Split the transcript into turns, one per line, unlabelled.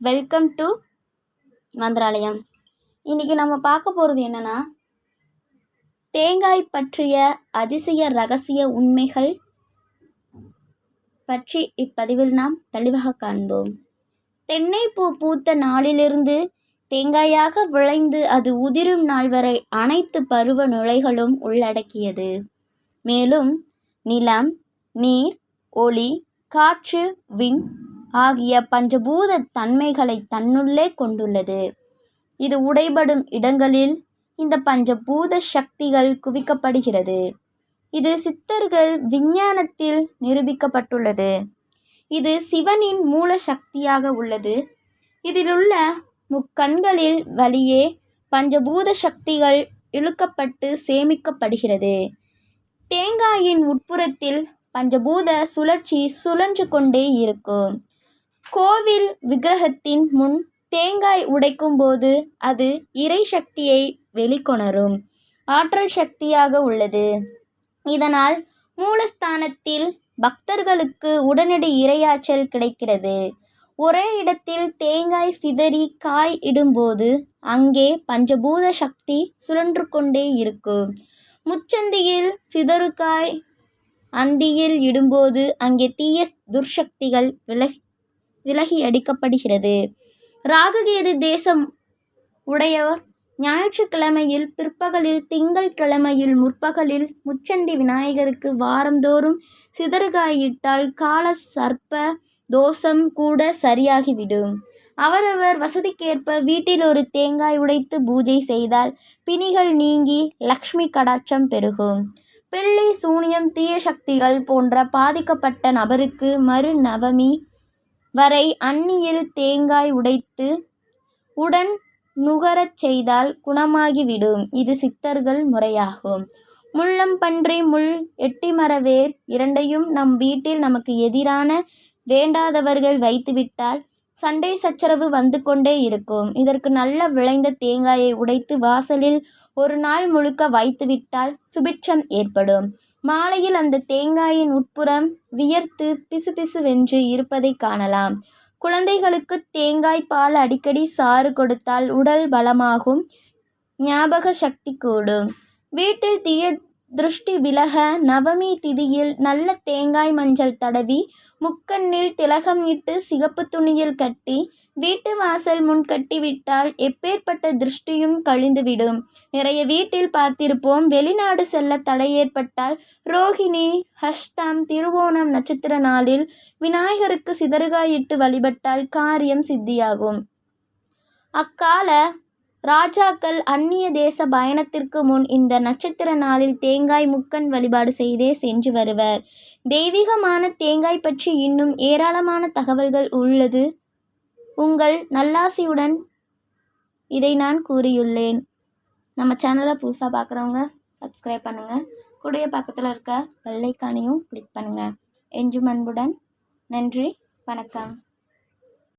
Welcome to Mantralayam. இன்றைக்கி நம்ம பார்க்க போகிறது என்னென்னா தேங்காய் பற்றிய அதிசய ரகசிய உண்மைகள் பற்றி இப்பதிவில் நாம் தெளிவாக காண்போம். தென்னை பூ பூத்த நாளிலிருந்து தேங்காயாக விளைந்து அது உதிரும் நாள் வரை அனைத்து பருவ நுழைகளும் உள்ளடக்கியது. மேலும் நிலம் நீர் ஒளி காற்று விண் ஆகிய பஞ்சபூத தன்மைகளை தன்னுள்ளே கொண்டுள்ளது. இது உடைபடும் இடங்களில் இந்த பஞ்சபூத சக்திகள் குவிக்கப்படுகிறது. இது சித்தர்கள் விஞ்ஞானத்தில் நிரூபிக்கப்பட்டுள்ளது. இது சிவனின் மூல சக்தியாக உள்ளது. இதிலுள்ள முக்கண்களில் வழியே பஞ்சபூத சக்திகள் இழுக்கப்பட்டு சேமிக்கப்படுகிறது. தேங்காயின் உட்புறத்தில் பஞ்சபூத சுழற்சி சுழன்று கொண்டே இருக்கும். கோவில் விக்கிரகத்தின் முன் தேங்காய் உடைக்கும்போது அது இறை சக்தியை வெளிக்கொணரும். ஆற்றல் சக்தியாக உள்ளது. இதனால் மூலஸ்தானத்தில் பக்தர்களுக்கு உடனடி இரையாற்றல் கிடைக்கிறது. ஒரே இடத்தில் தேங்காய் சிதறி காய் இடும்போது அங்கே பஞ்சபூத சக்தி சுழன்று கொண்டே இருக்கும். முச்சந்தியில் சிதறுக்காய் அந்தியில் இடும்போது அங்கே தீய துர்சக்திகள் விலகி விலகி அடிக்கப்படுகிறது. ராகுகேது தேசம் உடையவர். ஞாயிற்றுக்கிழமையில் பிற்பகலில் திங்கள் கிழமையில் முற்பகலில் முச்சந்தி விநாயகருக்கு வாரந்தோறும் சிதறுகாயிட்டால் கால சர்ப்ப தோஷம் கூட சரியாகிவிடும். அவரவர் வசதிக்கேற்ப வீட்டில் ஒரு தேங்காய் உடைத்து பூஜை செய்தால் பிணிகள் நீங்கி லக்ஷ்மி கடாட்சம் பெருகும். பில்லி சூனியம் தீய சக்திகள் போன்ற பாதிக்கப்பட்ட நபருக்கு மறு நவமி வரை அந்நியில் தேங்காய் உடைத்து உடன் நுகரச் செய்தால் குணமாகிவிடும். இது சித்தர்கள் முறையாகும். முள்ளம்பன்றி முள் எட்டிமரவேர் இரண்டையும் நம் வீட்டில் நமக்கு எதிரான வேண்டாதவர்கள் வைத்துவிட்டால் சண்டை சச்சரவு வந்து கொண்டே இருக்கும். இதற்கு நல்ல விளைந்த தேங்காயை உடைத்து வாசலில் ஒரு நாள் முழுக்க வைத்துவிட்டால் சுபிட்சம் ஏற்படும். மாலையில் அந்த தேங்காயின் உட்புறம் வியர்த்து பிசுபிசுவென்று இருப்பதை காணலாம். குழந்தைகளுக்கு தேங்காய் பால் அடிக்கடி சாறு கொடுத்தால் உடல் பலமாகும். ஞாபக சக்தி கூடும். வீட்டில் தீய திருஷ்டி விலக நவமி திதியில் நல்ல தேங்காய் மஞ்சள் தடவி முக்கண்ணில் திலகம் இட்டு சிகப்பு துணியில் கட்டி வீட்டு வாசல் முன் கட்டிவிட்டால் எப்பேற்பட்ட திருஷ்டியும் கழிந்துவிடும். நிறைய வீட்டில் பார்த்திருப்போம் வெளிநாடு செல்ல தடை ஏற்பட்டால் ரோஹிணி ஹஷ்தம் திருவோணம் நட்சத்திர நாளில் விநாயகருக்கு சிதறுகாயிட்டு வழிபட்டால் காரியம் சித்தியாகும். அக்கால ராஜாக்கள் அந்நிய தேச பயணத்திற்கு முன் இந்த நட்சத்திர நாளில் தேங்காய் முக்கன் வழிபாடு செய்தே சென்று வருவர். தெய்வீகமான தேங்காய் பற்றி இன்னும் ஏராளமான தகவல்கள் உள்ளது. உங்கள் நல்லாசியுடன் இதை நான் கூறியுள்ளேன். நம்ம சேனலை புதுசாக பார்க்குறவங்க சப்ஸ்கிரைப் பண்ணுங்கள் கூடிய பக்கத்தில் இருக்க வெள்ளைக்கானையும் கிளிக் பண்ணுங்கள் எஞ்சும் அன்புடன் நன்றி வணக்கம்.